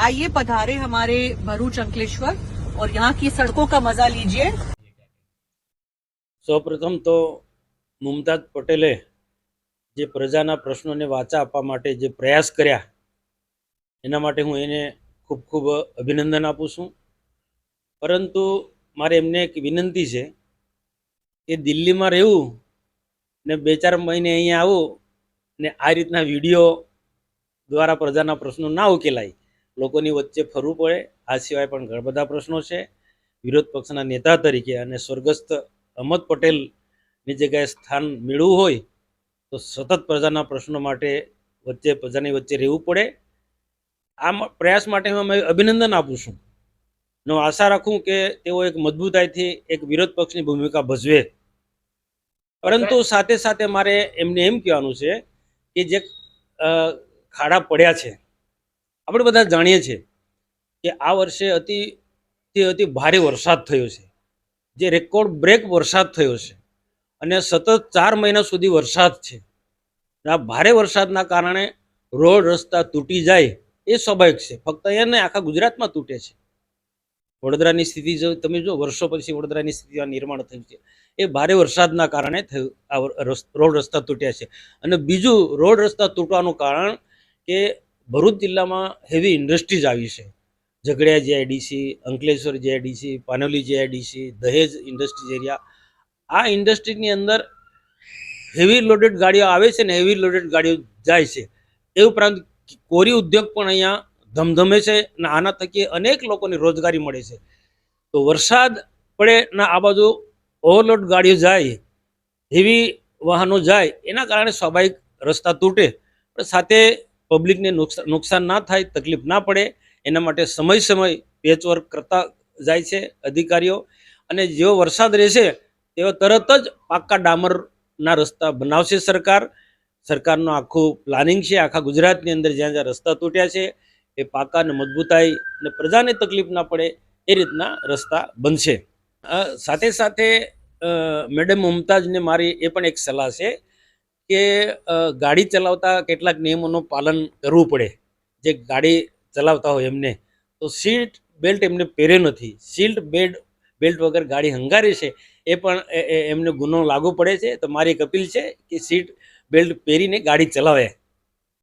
आइए पधारे हमारे भरूच अंकलेश्वर और यहाँ की सड़कों का मजा लीजिए સૌપ્રથમ તો મુમતાજ પટેલે જે પ્રજાના પ્રશ્નોને વાચા આપવા માટે જે પ્રયાસ કર્યા એના માટે હું એને ખૂબ ખૂબ અભિનંદન આપું છું પરંતુ મારે એમને એક વિનંતી છે કે દિલ્હીમાં રહેવું ને બે ચાર મહિને અહીંયા આવું ને આ રીતના વિડીયો દ્વારા પ્રજાના પ્રશ્નો ના ઉકેલાય લોકોની વચ્ચે ફરવું પડે. આ સિવાય પણ ઘણા બધા પ્રશ્નો છે. વિરોધ પક્ષના નેતા તરીકે અને સ્વર્ગસ્થ અહમદ પટેલની જગ્યાએ સ્થાન મેળવવું હોય તો સતત પ્રજાના પ્રશ્નો માટે વચ્ચે, પ્રજાની વચ્ચે રહેવું પડે. આ પ્રયાસ માટે હું અમે અભિનંદન આપું છું. ને આશા રાખું કે તેઓ એક મજબૂતાઈથી એક વિરોધ પક્ષની ભૂમિકા ભજવે. પરંતુ સાથે સાથે મારે એમને એમ કહેવાનું છે કે જે ખાડા પડ્યા છે આપણે બધા જાણીએ છીએ કે આ વર્ષે અતિ તે અતિ ભારે વરસાદ થયો છે, જે રેકોર્ડ બ્રેક વરસાદ થયો છે અને સતત ચાર મહિના સુધી વરસાદ છે. આ ભારે વરસાદના કારણે રોડ, રસ્તા તૂટી જાય એ સ્વાભાવિક છે. ફક્ત અહીંયા નહીં, આખા ગુજરાતમાં તૂટે છે. વડોદરાની સ્થિતિ જો, તમે જો, વર્ષો પછી વડોદરાની સ્થિતિમાં નિર્માણ થયું છે. એ ભારે વરસાદના કારણે થયું આ રોડ રસ્તા તૂટ્યા છે. અને બીજું, રોડ રસ્તા તૂટવાનું કારણ કે ભરૂચ જિલ્લામાં હેવી ઇન્ડસ્ટ્રીઝ આવી છે. Jhagadia GIDC Ankleshwar GIDC Panoli GIDC Dahej industries area આ ઇન્ડસ્ટ્રીની અંદર હેવી લોડેડ ગાડીઓ આવે છે ને હેવી લોડેડ ગાડીઓ જાય છે. એ ઉપરાંત કોરી ઉદ્યોગ પણ અહીંયા ધમધમે છે અને આના થકી અનેક લોકોને રોજગારી મળે છે. તો વરસાદ પડે ના આ બાજુ ઓવરલોડ ગાડીઓ જાય હેવી વાહનો જાય, એના કારણે સ્વાભાવિક રસ્તા તૂટે. પણ સાથે પબ્લિકને નુકસાન ના થાય, તકલીફ ના પડે, એના માટે સમય સમય પેચવર્ક કરતા જાય છે અધિકારીઓ. અને જેવો વરસાદ રહેશે તેઓ તરત જ પાક્કા ડામરના રસ્તા બનાવશે સરકાર. સરકારનું આખું પ્લાનિંગ છે, આખા ગુજરાતની અંદર જ્યાં જ્યાં રસ્તા તૂટ્યા છે, એ પાકા અને મજબૂતાઈ અને પ્રજાને તકલીફ ના પડે, એ રીતના રસ્તા બનશે. સાથે સાથે મેડમ મુમતાજને મારી એ પણ એક સલાહ છે કે ગાડી ચલાવતા કેટલાક નિયમોનું પાલન કરવું પડે. જે ગાડી ચલાવતા હોય એમને. તો સીટ બેલ્ટ એમને પહેરે નથી. સીટ બેલ્ટ બેલ્ટ વગર ગાડી હંગારી છે, એ પણ એમને ગુનો લાગુ પડે છે. તો મારી એક અપીલ છે કે સીટ બેલ્ટ પહેરીને ગાડી ચલાવે.